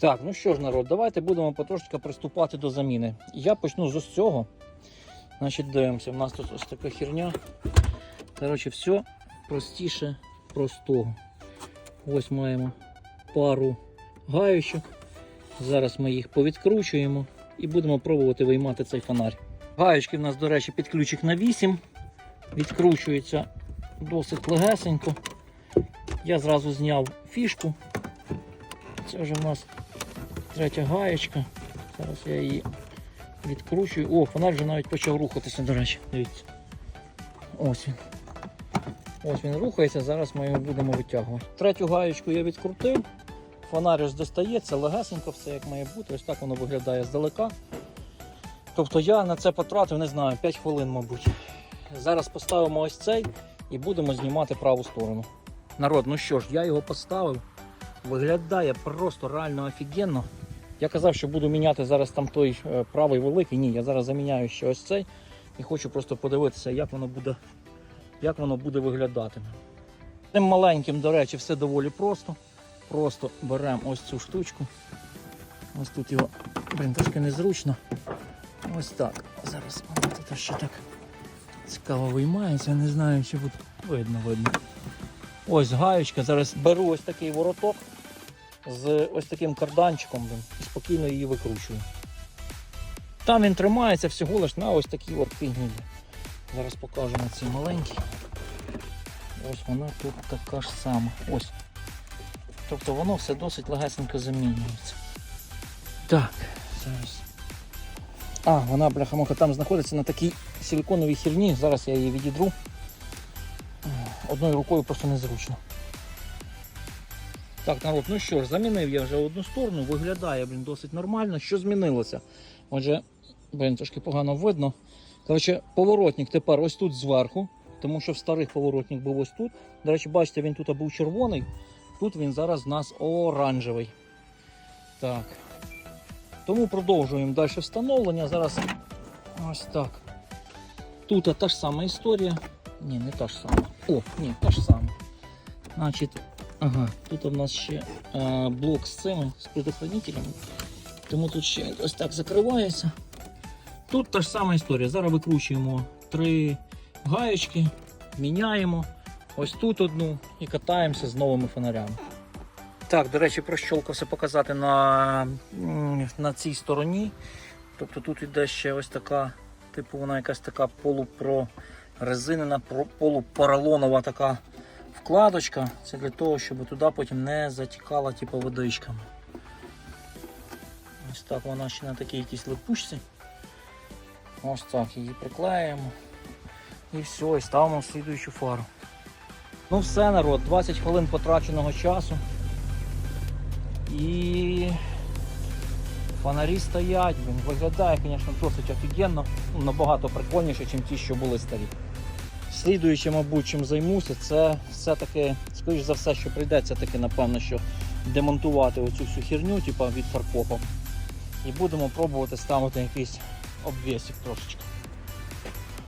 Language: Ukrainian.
Так, ну що ж, народ, давайте будемо потрошки приступати до заміни. Я почну з ось цього. Значить, дивимося, у нас тут ось така херня. Коротше, все простіше простого. Ось маємо пару гаючок. Зараз ми їх повідкручуємо і будемо пробувати виймати цей фонарь. Гаючки в нас, до речі, під ключик на 8. Відкручується досить легесенько. Я зразу зняв фішку. Це вже в нас третя гаєчка. Зараз я її відкручую. О, фонарь вже навіть почав рухатися, до речі. Дивіться. Ось він. Ось він рухається, зараз ми його будемо витягувати. Третю гаєчку я відкрутив. Фонарь ось достається, легесенько все як має бути. Ось так воно виглядає здалека. Тобто я на це потратив, не знаю, 5 хвилин, мабуть. Зараз поставимо ось цей і будемо знімати праву сторону. Народ, ну що ж, я його поставив. Виглядає просто реально офігенно. Я казав, що буду міняти зараз там той е, правий великий. Ні, я зараз заміняю ще ось цей і хочу просто подивитися, як воно буде, як воно буде виглядати. Цим маленьким, до речі, все доволі просто. Просто беремо ось цю штучку. Ось тут його, блін, трошки незручно. Ось так. Зараз тут ще так цікаво виймається, не знаю, чи буде видно, видно. Ось гаючка. Зараз беру ось такий вороток з ось таким карданчиком і спокійно її викручую. Там він тримається всього лиш на ось такій от фігні. Зараз покажу на цій маленькій. Ось вона тут така ж сама. Ось. Тобто воно все досить легесенько замінюється. Так, зараз. А, вона, бляха-муха, там знаходиться на такій силиконовій херні. Зараз я її відідру. Одною рукою просто незручно. Так, народ, ну що ж, замінив я вже одну сторону, виглядає блін, досить нормально. Що змінилося? Отже, блін, трошки погано видно. Коротше, поворотник тепер ось тут зверху, тому що в старих поворотник був ось тут. До речі, бачите, він тут був червоний, тут він зараз у нас оранжевий. Так. Тому продовжуємо далі встановлення. Зараз ось так. Тут та ж сама історія. Ні, не та ж сама. О, ні, та ж сама. Значить, ага, тут у нас ще е, блок з цими з предохранителями. Тому тут ще ось так закривається. Тут та ж сама історія. Зараз викручуємо три гаєчки, міняємо. Ось тут одну і катаємося з новими фонарями. Так, до речі, прощолкався показати на, на цій стороні. Тобто тут іде ще ось така, типу, вона якась така полупрорезинена, про- полупоролонова така вкладочка. Це для того, щоб туди потім не затікала типу, водичками. Ось так вона ще на такій якійсь липучці. Ось так її приклеїмо. І все, і ставимо слідуючу фару. Ну все, народ, 20 хвилин потраченого часу. І фонарі стоять, блін, виглядає, звісно, досить офігенно, ну, набагато прикольніше, ніж ті, що були старі. Слідуючи, мабуть, чим займуся, це все-таки, скоріш за все, що прийдеться таки, напевно, що демонтувати оцю всю херню, типу від фаркопа. І будемо пробувати ставити якийсь обвісик трошечки.